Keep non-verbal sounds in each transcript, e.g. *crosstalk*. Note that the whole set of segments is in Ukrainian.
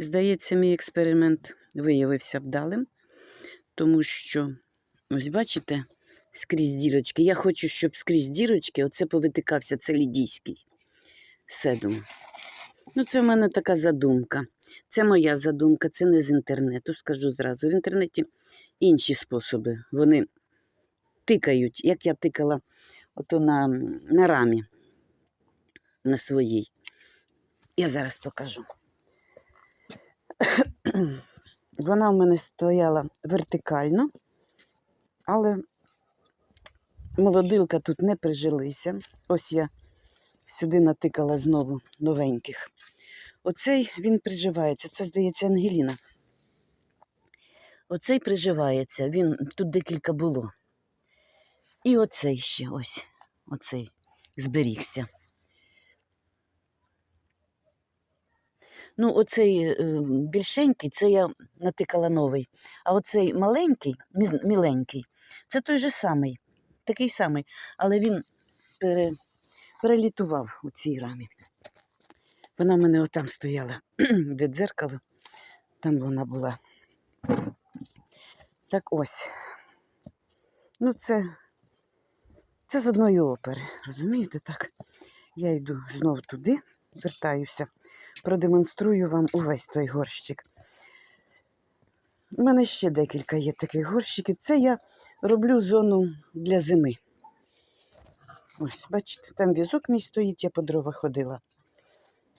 Здається, мій експеримент виявився вдалим, тому що, ось бачите, скрізь дірочки. Я хочу, щоб скрізь дірочки оце повитикався це лідійський седум. Ну, це в мене така задумка. Це моя задумка, це не з інтернету, скажу зразу. В інтернеті інші способи. Вони тикають, як я тикала ото на, на рамі на своїй. Я зараз покажу. Вона в мене стояла вертикально, але молодилка тут не прижилися. Ось я сюди натикала знову новеньких. Оцей він приживається. Це, здається, Ангеліна. Оцей приживається, він тут декілька було. І оцей ще ось, оцей зберігся. Ну, оцей е, більшенький, це я натикала новий. А оцей маленький, міленький, це той же самий, такий самий, але він пере, перелітував у цій рамі. Вона в мене отам стояла, *clears throat* де дзеркало, там вона була. Так ось. Ну, це, це з одної опери, розумієте, так? Я йду знов туди, вертаюся, продемонструю вам увесь той горщик. У мене ще декілька є таких горщиків. Це я роблю зону для зими. Ось, бачите, там візок мій стоїть, я по дрова ходила.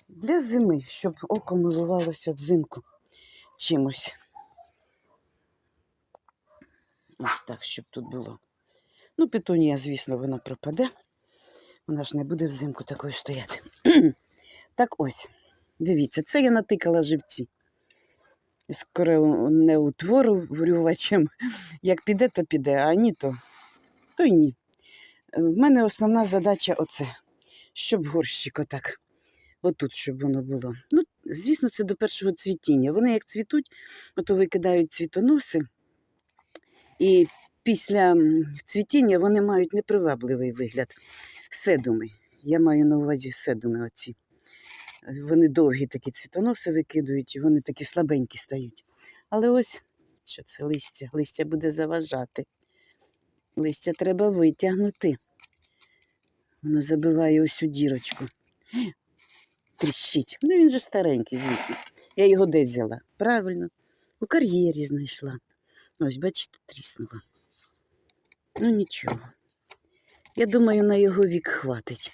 Для зими, щоб око милувалося взимку чимось. Ось так, щоб тут було. Ну, петунія, звісно, вона пропаде. Вона ж не буде взимку такою стояти. *clears throat* так ось, дивіться, це я натикала живці. Скоро не утворювачем. Як піде, то піде, а ні, то, то й ні. В мене основна задача оце, щоб горщик отак. Отут, щоб воно було. Ну, звісно, це до першого цвітіння. Вони як цвітуть, ото викидають цвітоноси. І після цвітіння вони мають непривабливий вигляд. Седуми. Я маю на увазі седуми оці. Вони довгі такі цвітоноси викидують, і вони такі слабенькі стають. Але ось що це листя? Листя буде заважати. Листя треба витягнути. Воно забиває ось у дірочку. *gasps* Тріщить. Ну він же старенький, звісно. Я його де взяла? Правильно, у кар'єрі знайшла. Ось, бачите, тріснула. Ну нічого. Я думаю, на його вік хватить.